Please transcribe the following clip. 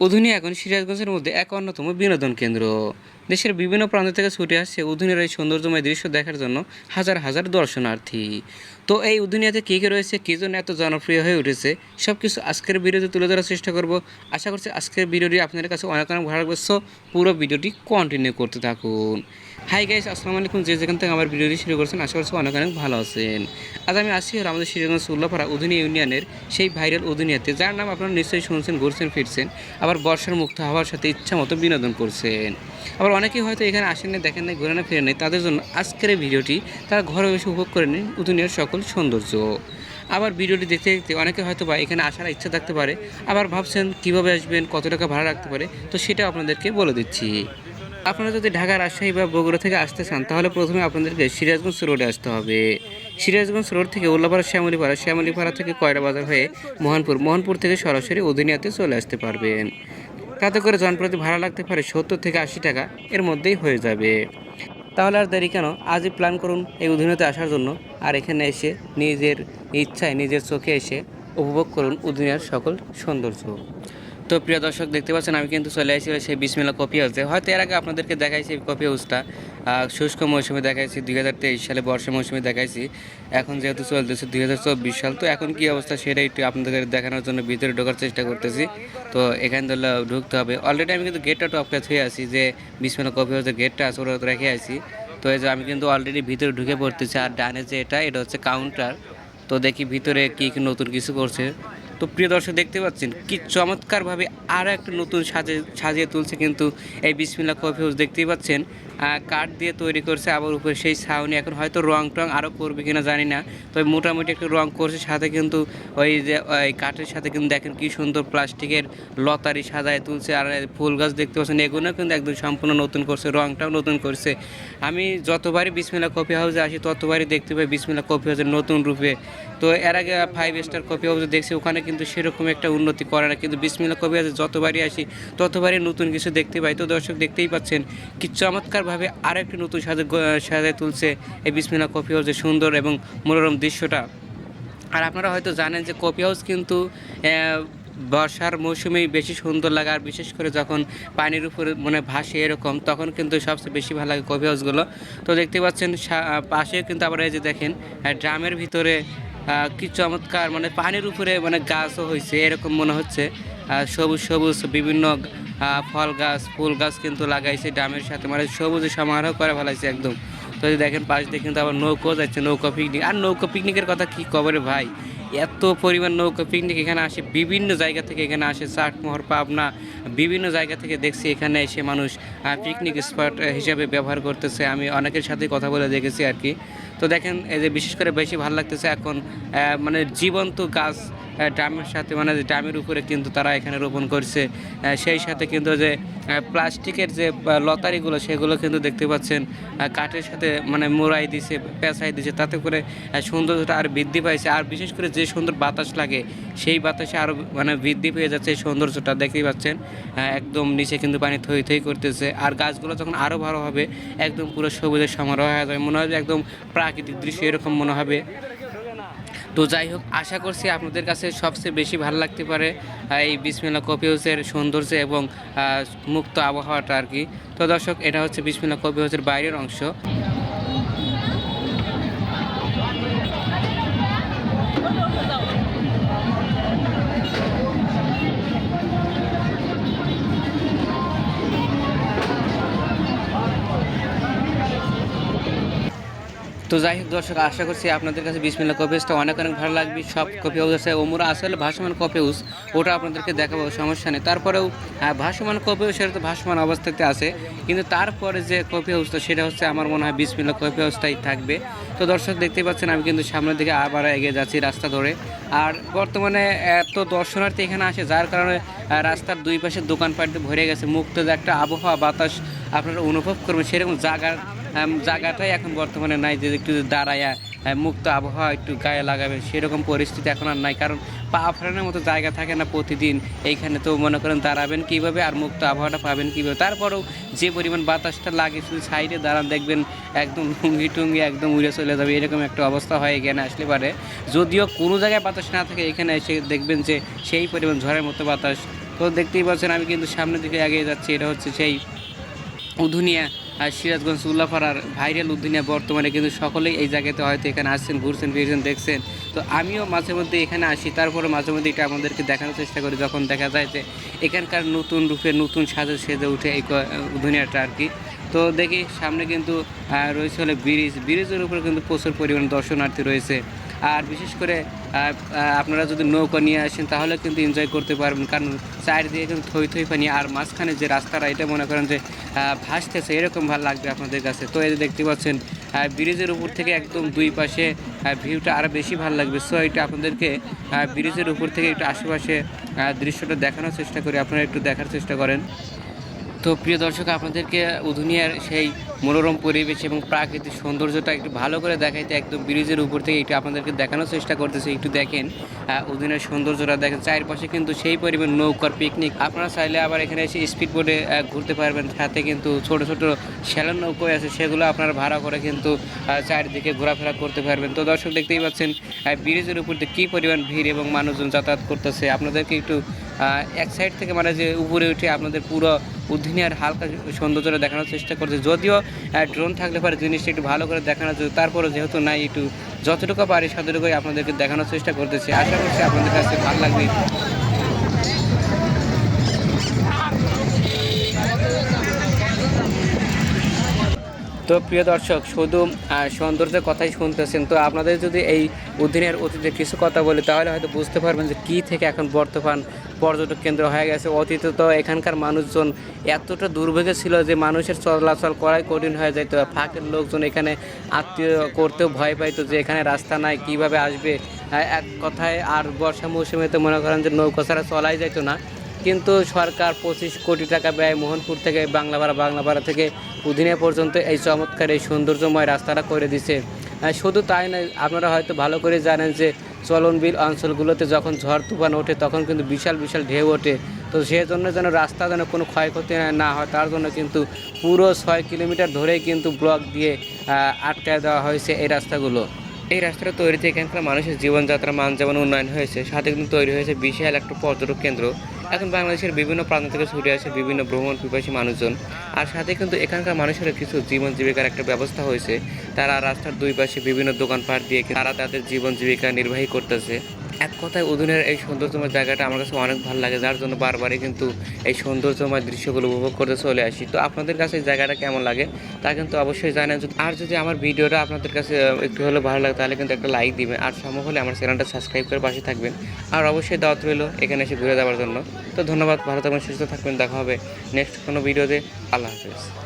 উধুনি এখন সিরাজগঞ্জের মধ্যে এক অন্যতম বিনোদন কেন্দ্র। দেশের বিভিন্ন প্রান্ত থেকে ছুটে আসছে উধুনির এই সৌন্দর্যময় দৃশ্য দেখার জন্য হাজার হাজার দর্শনার্থী। তো এই উধুনিয়াতে কী কী রয়েছে, কী জন্য এত জনপ্রিয় হয়ে উঠেছে সব কিছু আজকের ভিডিওতে তুলে ধরার চেষ্টা করব। আশা করছি আজকের ভিডিওটি আপনাদের কাছে অনেক অনেক ভালো লাগবে সো পুরো ভিডিওটি কন্টিনিউ করতে থাকুন। হাই গাইস আসসালামু আলাইকুম, যে যেখান থেকে আমার ভিডিওটি শুরু করছেন, আশা করছি অনেক অনেক ভালো আছেন। আজ আমি আসছি হলো আমাদের সিরাজগঞ্জ উল্লাপাড়া উধুনি ইউনিয়নের সেই ভাইরাল উধুনিয়াতে যার নাম আপনারা নিশ্চয়ই শুনছেন, ঘুরছেন, ফিরছেন, আবার বর্ষার মুক্ত হওয়ার সাথে ইচ্ছা মতো বিনোদন করছেন। আবার অনেকেই হয়তো এখানে আসেন না দেখেন নাই, ঘুরে না ফিরে নেই, তাদের জন্য আজকের এই ভিডিওটি তারা ঘরে বসে উপভোগ করে নিন উধুনিয়ার সকল সৌন্দর্য। আবার ভিডিওটি দেখতে দেখতে অনেকে হয়তো বা এখানে আসার ইচ্ছা থাকতে পারে, আবার ভাবছেন কীভাবে আসবেন, কত টাকা ভাড়া রাখতে পারে, তো সেটা আপনাদেরকে বলে দিচ্ছি। আপনারা যদি ঢাকা রাজশাহী বা বগুড়া থেকে আসতে চান, তাহলে প্রথমে আপনাদেরকে সিরাজগঞ্জ রোডে আসতে হবে। সিরাজগঞ্জ রোড থেকে উল্লাপাড়া শ্যামলীপাড়া শ্যামলীপাড়া থেকে কয়রা বাজার হয়ে মোহনপুর মোহনপুর থেকে সরাসরি উদিনিয়াতে চলে আসতে পারবেন। তাতে করে জনপ্রতি ভাড়া লাগতে পারে সত্তর থেকে আশি টাকা, এর মধ্যেই হয়ে যাবে। তাহলে আর দেরি কেন? আজই প্ল্যান করুন এই উদিনিয়াতে আসার জন্য। আর এখানে এসে নিজের ইচ্ছায়, নিজের চোখে এসে উপভোগ করুন উদিনিয়ার সকল সৌন্দর্য। তো প্রিয় দর্শক, দেখতে পাচ্ছেন আমি কিন্তু চলে আসছি সেই বিসমিল্লা কপি হাউসে। হয়তো এর আগে আপনাদেরকে দেখাইছি এই কপি হাউসটা। শুষ্ক মৌসুমে দেখাইছি, দুই হাজার তেইশ সালে বর্ষা মৌসুমে দেখাইছি। এখন যেহেতু চলতেছে দুই হাজার চব্বিশ সাল, তো এখন কি অবস্থা সেটা একটু আপনাদের দেখানোর জন্য ভিতরে ঢোকার চেষ্টা করতেছি। তো এখানে ধরলে ঢুকতে হবে। অলরেডি আমি কিন্তু গেটটা টপকে থুয়ে আছি যে বিসমিল্লা কপি হাউসের গেটটা ওরা রেখে আছি। তো এই যে আমি কিন্তু অলরেডি ভিতরে ঢুকে পড়তেছি আর ডানে যে এটা এটা হচ্ছে কাউন্টার তো দেখি ভিতরে কী কী নতুন কিছু করছে। তো প্রিয় দর্শক, দেখতে পাচ্ছেন কি চমৎকারভাবে আরও একটা নতুন সাজে, সাজিয়ে তুলছে কিন্তু এই বিসমিল্লা কফি হাউস দেখতেই পাচ্ছেন। কাঠ দিয়ে তৈরি করছে আবার উপরে সেই ছাউনি। এখন হয়তো রং টং আরও করবে কিনা জানি না। তবে মোটামুটি একটু রং করছে, সাথে কিন্তু ওই যে, ওই কাঠের সাথে কিন্তু দেখেন কি সুন্দর প্লাস্টিকের লতারি সাজায় তুলছে। আর ফুল গাছ দেখতে পাচ্ছেন, এগুলো কিন্তু একদম সম্পূর্ণ নতুন করছে, রংটাও নতুন করছে। আমি যতবারই বিসমিল্লা কফি হাউসে আসি, ততবারই দেখতে পাই বিসমিল্লা কফি হাউসের নতুন রূপে। তো এর আগে ফাইভ স্টার কফি হাউসে দেখছি, ওখানে কিন্তু সেরকম একটা উন্নতি করে না। কিন্তু বিসমিল্লা কফি হাউসে যতবারই আসি, ততবারই নতুন কিছু দেখতে পাই। তো দর্শক দেখতেই পাচ্ছেন, কি চমৎকারভাবে আর একটি নতুন সাজে সাজায় তুলছে এই বিসমিল্লা কফি হাউসের সুন্দর এবং মনোরম দৃশ্যটা। আর আপনারা হয়তো জানেন যে কফি হাউস কিন্তু বর্ষার মৌসুমেই বেশি সুন্দর লাগে, আর বিশেষ করে যখন পানির উপরে মানে ভাসে এরকম, তখন কিন্তু সবচেয়ে বেশি ভালো লাগে কফি হাউসগুলো। তো দেখতে পাচ্ছেন পাশে কিন্তু আবার এই যে দেখেন ড্রামের ভিতরে কি চমৎকার মানে পানির উপরে মানে গাছও হয়েছে, এরকম মনে হচ্ছে। সবুজ সবুজ বিভিন্ন ফল গাছ, ফুল গাছ কিন্তু লাগাইছে ড্রামের সাথে মানে সবুজ সমারোহ করে ফেলাইছে একদম। তো দেখেন, পাশ দিয়ে কিন্তু আবার নৌকো যাচ্ছে, নৌকা পিকনিক আর নৌকা পিকনিকের কথা কি কবরে ভাই? এত পরিমাণ নৌকা পিকনিক এখানে আসে, বিভিন্ন জায়গা থেকে এখানে আসে চাটমোহর পাবনা, বিভিন্ন জায়গা থেকে দেখছি এখানে এসে মানুষ পিকনিক স্পট হিসেবে ব্যবহার করতেছে। আমি অনেকের সাথে কথা বলে দেখেছি আর কি। তো দেখেন, এই যে বিশেষ করে বেশি ভালো লাগতেছে এখন মানে জীবন্ত গাছ ড্রামের সাথে মানে ড্রামের উপরে কিন্তু তারা এখানে রোপণ করছে। সেই সাথে কিন্তু যে প্লাস্টিকের যে লতারিগুলো, সেগুলো কিন্তু দেখতে পাচ্ছেন। কাঠের সাথে মানে মোড়াই দিছে, পেঁচাই দিছে, তাতে করে সৌন্দর্যটা আর বৃদ্ধি পাইছে। আর বিশেষ করে যে সুন্দর বাতাস লাগে, সেই বাতাসে আরও মানে বৃদ্ধি পেয়ে যাচ্ছে এই সৌন্দর্যটা। দেখতেই পাচ্ছেন একদম নিচে কিন্তু পানি থই থই করতেছে। আর গাছগুলো যখন আরও ভালো হবে, একদম পুরো সবুজের সমারোহ হয়ে যাবে। মনে হবে একদম প্রাকৃতিক দৃশ্য এরকম মনে হবে। তো যাই হোক, আশা করছি আপনাদের কাছে সবচেয়ে বেশি ভালো লাগতে পারে এই বিসমিল্লা কফি হাউসের সৌন্দর্য এবং মুক্ত আবহাওয়াটা আর কি। তো দর্শক, এটা হচ্ছে বিসমিল্লা কফি হাউসের বাইরের অংশ। তো যাই হোক দর্শক আশা করছি আপনাদের কাছে বিসমিল্লা হাউসটা অনেক অনেক ভালো লাগবে। সব কফি হাউস আছে। ওমরা আসলে ভাসমান কফি হাউস ওটা আপনাদেরকে দেখাবো সমস্যা নেই। তারপরেও হ্যাঁ, ভাসমান কফি হাউস সেটা তো ভাসমান অবস্থাতে আছে। কিন্তু তারপরে যে কফি হাউসটা সেটা হচ্ছে আমার মনে হয় বিসমিল্লা কফি হাউসটাই থাকবে। তো দর্শক দেখতে পাচ্ছেন আমি কিন্তু সামনের দিকে আবার এগিয়ে যাচ্ছি রাস্তা ধরে। আর বর্তমানে এত দর্শনার্থী এখানে আসে যার কারণে রাস্তার দুই পাশে দোকানপাট ভরে গেছে। মুক্ত একটা আবহাওয়া বাতাস আপনারা অনুভব করবেন সেরকম জায়গার জায়গাটাই এখন বর্তমানে নাই যে একটু দাঁড়ায়া আহ, মুক্ত আবহাওয়া একটু গায়ে লাগাবে সেরকম পরিস্থিতি এখন আর নাই। কারণ পা ফেরানোর মতো জায়গা থাকে না প্রতিদিন। এইখানে তো মনে করেন দাঁড়াবেন কীভাবে আর মুক্ত আবহাওয়াটা পাবেন কীভাবে? তারপরেও যে পরিমাণ বাতাসটা লাগে শুধু সাইডে দাঁড়ান দেখবেন একদম লুঙ্গি টুঙ্গি একদম উড়ে চলে যাবে এরকম একটা অবস্থা হয় এখানে আসলে পারে। যদিও কোনো জায়গায় বাতাস না থাকে এখানে এসে দেখবেন যে সেই পরিমাণ ঝড়ের মতো বাতাস। তো দেখতেই পাচ্ছেন আমি কিন্তু সামনের দিকে এগিয়ে যাচ্ছি এটা হচ্ছে সেই উধুনিয়া সিরাজগঞ্জ উল্লাপাড়ার ভাইরাল উধুনিয়া বর্তমানে কিন্তু সকলেই এই জায়গাতে হয়তো এখানে আসছেন, ঘুরছেন, ফিরছেন, দেখছেন। তো আমিও মাঝে মধ্যে এখানে আসি, তারপরে মাঝে মধ্যে এটা আমাদেরকে দেখানোর চেষ্টা করি যখন দেখা যায় যে এখানকার নতুন রূপে নতুন সাজে সেজে উঠে এই উধুনিয়াটা আর কি। তো দেখি সামনে কিন্তু রয়েছে হলে ব্রিজ। ব্রিজের উপরে কিন্তু প্রচুর পরিমাণ দর্শনার্থী রয়েছে। আর বিশেষ করে আপনারা যদি নৌকা নিয়ে আসেন, তাহলে কিন্তু এনজয় করতে পারবেন। কারণ চারিদিকে কিন্তু থই থই পানি, আর মাঝখানে যে রাস্তাটা, এটা মনে করেন যে ভাসতেছে, এরকম ভালো লাগবে আপনাদের কাছে। তো এই দেখতে পাচ্ছেন ব্রিজের উপর থেকে একদম দুই পাশে ভিউটা আরও বেশি ভালো লাগবে। সো এটা আপনাদেরকে ব্রিজের উপর থেকে একটু আশেপাশে দৃশ্যটা দেখানোর চেষ্টা করি। আপনারা একটু দেখার চেষ্টা করেন। তো প্রিয় দর্শক, আপনাদেরকে উধুনিয়ার সেই মনোরম পরিবেশ এবং প্রাকৃতিক সৌন্দর্যটা একটু ভালো করে দেখাইতে একদম ব্রিজের উপর থেকে একটু আপনাদেরকে দেখানোর চেষ্টা করতেছি। একটু দেখেন উধুনিয়ার সৌন্দর্যটা দেখেন। চারপাশে কিন্তু সেই পরিমাণ নৌকার পিকনিক আপনারা চাইলে আবার এখানে এসে স্পিড বোটে ঘুরতে পারবেন। সাথে কিন্তু ছোট ছোট শ্যালন নৌকো আছে, সেগুলো আপনারা ভাড়া করে কিন্তু চারিদিকে ঘোরাফেরা করতে পারবেন। তো দর্শক দেখতেই পাচ্ছেন ব্রিজের উপর দিয়ে কী পরিমাণ ভিড় এবং মানুষজন যাতায়াত করতেছে। আপনাদেরকে একটু এক সাইড থেকে মানে যে উপরে উঠে আপনাদের পুরো উদ্দিনিয়ার হালকা সৌন্দর্যটা দেখানোর চেষ্টা করছে। যদিও ড্রোন থাকলে পরে জিনিসটা একটু ভালো করে দেখানো যায় তারপরে যেহেতু নাই একটু, যতটুকু পারি সতটুকুই আপনাদেরকে দেখানোর চেষ্টা করতেছি। আশা করছি আপনাদের কাছে ভালো লাগবে। তো প্রিয় দর্শক, শুধু সৌন্দর্যের কথাই শুনতেছেন, তো আপনাদের যদি এই উদ্দিনের অতীতে কিছু কথা বলি, তাহলে হয়তো বুঝতে পারবেন যে কী থেকে এখন বর্তমান পর্যটক কেন্দ্র হয়ে গেছে। অতীতে তো এখানকার মানুষজন এতটা দুর্ভোগে ছিল যে মানুষের চলাচল করাই কঠিন হয়ে যেত। ফাঁকের লোকজন এখানে আত্মীয় করতেও ভয় পাইতো যে এখানে রাস্তা নাই, কীভাবে আসবে? এক কথায়, আর বর্ষা মৌসুমে তো মনে করেন যে নৌকা ছাড়া চলাই যেত না। কিন্তু সরকার পঁচিশ কোটি টাকা ব্যয় মোহনপুর থেকে, বাংলাপাড়া বাংলাপাড়া থেকে উদিনিয়া পর্যন্ত এই চমৎকার এই সৌন্দর্যময় রাস্তাটা করে দিছে। শুধু তাই নয়, আপনারা হয়তো ভালো করে জানেন যে চলনবিল অঞ্চলগুলোতে যখন ঝড় তুফান ওঠে, তখন কিন্তু বিশাল বিশাল ঢেউ ওঠে। তো সেজন্য যেন রাস্তা যেন কোনো ক্ষয়ক্ষতি না হয়, তার জন্য কিন্তু পুরো ছয় কিলোমিটার ধরেই কিন্তু ব্লক দিয়ে আটকায় দেওয়া হয়েছে এই রাস্তাগুলো। এই রাস্তাটা তৈরিতে এখানকার মানুষের জীবনযাত্রার মান যেমন উন্নয়ন হয়েছে, সাথে কিন্তু তৈরি হয়েছে বিশাল একটা পর্যটক কেন্দ্র। এখন বাংলাদেশের বিভিন্ন প্রান্ত থেকে ছুটে আসে বিভিন্ন ভ্রমণ পিপাসী মানুষজন। আর সাথে কিন্তু এখানকার মানুষের কিছু জীবন জীবিকার একটা ব্যবস্থা হয়েছে। তারা রাস্তার দুই পাশে বিভিন্ন দোকানপাট দিয়ে তারা তাদের জীবন জীবিকা নির্বাহী করতেছে। এক কথায় উদুনের এই সৌন্দর্যময় জায়গাটা আমার কাছে অনেক ভালো লাগে, যার জন্য বারবারই কিন্তু এই সৌন্দর্যময় দৃশ্যগুলো উপভোগ করতে চলে আসি। তো আপনাদের কাছে এই জায়গাটা কেমন লাগে? তা কিন্তু অবশ্যই জানেন। আর যদি আমার ভিডিওটা আপনাদের কাছে একটু হলেও ভালো লাগে, তাহলে কিন্তু একটা লাইক দিবেন। আর সম্ভব হলে আমার চ্যানেলটা সাবস্ক্রাইব করে পাশে থাকবেন। আর অবশ্যই দাওয়াত রইল এখানে এসে ঘুরে যাওয়ার জন্য। তো ধন্যবাদ, ভালো থাকবেন, সুস্থ থাকবেন। দেখা হবে নেক্সট কোনো ভিডিওতে আল্লাহ হাফেজ।